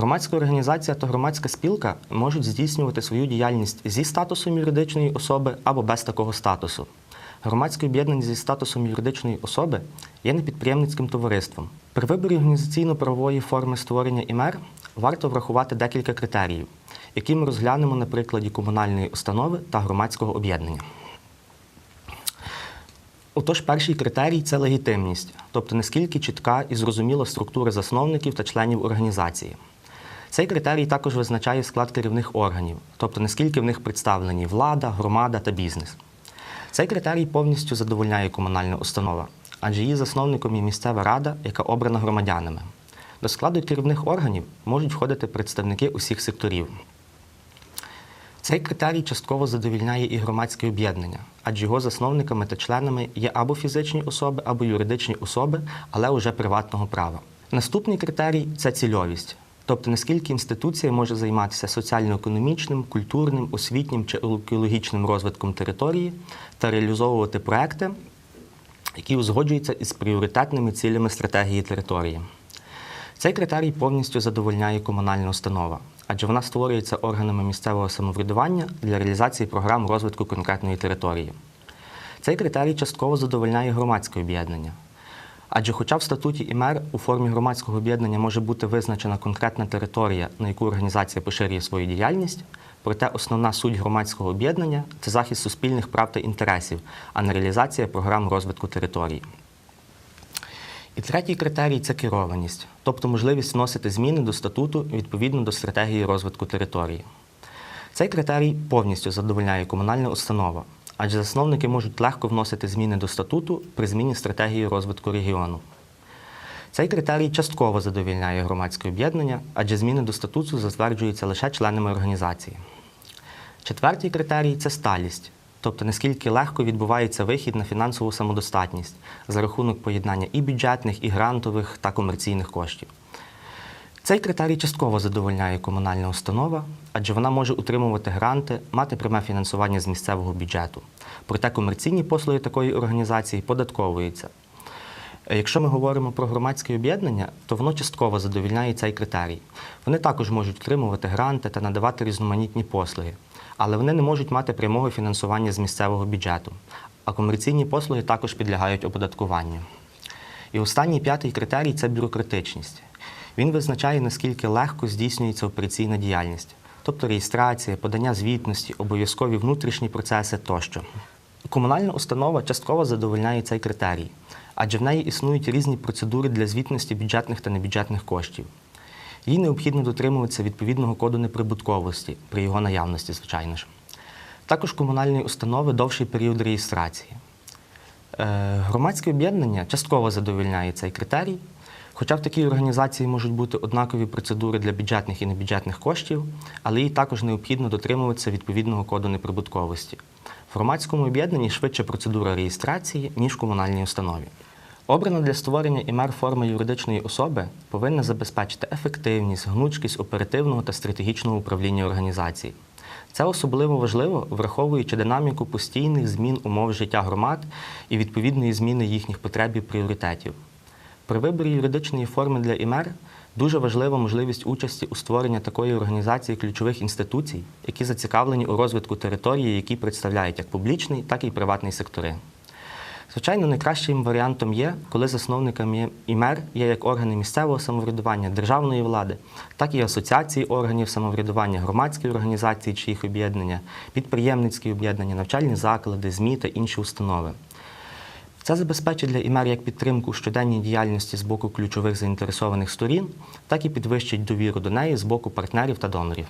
Громадська організація та громадська спілка можуть здійснювати свою діяльність зі статусом юридичної особи або без такого статусу. Громадське об'єднання зі статусом юридичної особи є непідприємницьким товариством. При виборі організаційно-правової форми створення ІМЕР варто врахувати декілька критеріїв, які ми розглянемо на прикладі комунальної установи та громадського об'єднання. Отож, перший критерій це легітимність, тобто наскільки чітка і зрозуміла структура засновників та членів організації. Цей критерій також визначає склад керівних органів, тобто наскільки в них представлені влада, громада та бізнес. Цей критерій повністю задовольняє комунальна установа, адже її засновником є місцева рада, яка обрана громадянами. До складу керівних органів можуть входити представники усіх секторів. Цей критерій частково задовільняє і громадське об'єднання, адже його засновниками та членами є або фізичні особи, або юридичні особи, але уже приватного права. Наступний критерій це цільовість, тобто наскільки інституція може займатися соціально-економічним, культурним, освітнім чи екологічним розвитком території та реалізовувати проекти, які узгоджуються із пріоритетними цілями стратегії території. Цей критерій повністю задовольняє комунальна установа, адже вона створюється органами місцевого самоврядування для реалізації програм розвитку конкретної території. Цей критерій частково задовольняє громадське об'єднання. Адже, хоча в статуті ІМЕР у формі громадського об'єднання може бути визначена конкретна територія, на яку організація поширює свою діяльність, проте основна суть громадського об'єднання це захист суспільних прав та інтересів, а не реалізація програм розвитку території. І третій критерій це керованість, тобто можливість вносити зміни до статуту відповідно до стратегії розвитку території. Цей критерій повністю задовольняє комунальна установа, адже засновники можуть легко вносити зміни до статуту при зміні стратегії розвитку регіону. Цей критерій частково задовільняє громадське об'єднання, адже зміни до статуту затверджуються лише членами організації. Четвертий критерій це сталість, тобто наскільки легко відбувається вихід на фінансову самодостатність за рахунок поєднання і бюджетних, і грантових та комерційних коштів. Цей критерій частково задовольняє комунальна установа, адже вона може утримувати гранти, мати пряме фінансування з місцевого бюджету. Проте комерційні послуги такої організації податковуються. Якщо ми говоримо про громадське об'єднання, то воно частково задовільняє цей критерій. Вони також можуть отримувати гранти та надавати різноманітні послуги, але вони не можуть мати прямого фінансування з місцевого бюджету. А комерційні послуги також підлягають оподаткуванню. І останній п'ятий критерій це бюрократичність. Він визначає, наскільки легко здійснюється операційна діяльність, тобто реєстрація, подання звітності, обов'язкові внутрішні процеси тощо. Комунальна установа частково задовольняє цей критерій, адже в неї існують різні процедури для звітності бюджетних та небюджетних коштів. Їй необхідно дотримуватися відповідного коду неприбутковості при його наявності, звичайно ж. Також комунальні установи довший період реєстрації. Е, Громадське об'єднання частково задовольняє цей критерій, хоча в такій організації можуть бути однакові процедури для бюджетних і небюджетних коштів, але їй також необхідно дотримуватися відповідного коду неприбутковості. В громадському об'єднанні швидше процедура реєстрації, ніж в комунальній установі. Обрана для створення імер форма юридичної особи повинна забезпечити ефективність, гнучкість оперативного та стратегічного управління організації. Це особливо важливо, враховуючи динаміку постійних змін умов життя громад і відповідної зміни їхніх потреб і пріоритетів. При виборі юридичної форми для імер дуже важлива можливість участі у створенні такої організації ключових інституцій, які зацікавлені у розвитку території, які представляють як публічний, так і приватний сектори. Звичайно, найкращим варіантом є, коли засновниками імер є як органи місцевого самоврядування, державної влади, так і асоціації органів самоврядування, громадські організації чи їх об'єднання, підприємницькі об'єднання, навчальні заклади, ЗМІ та інші установи. Це забезпечить для імер як підтримку щоденній діяльності з боку ключових заінтересованих сторін, так і підвищить довіру до неї з боку партнерів та донорів.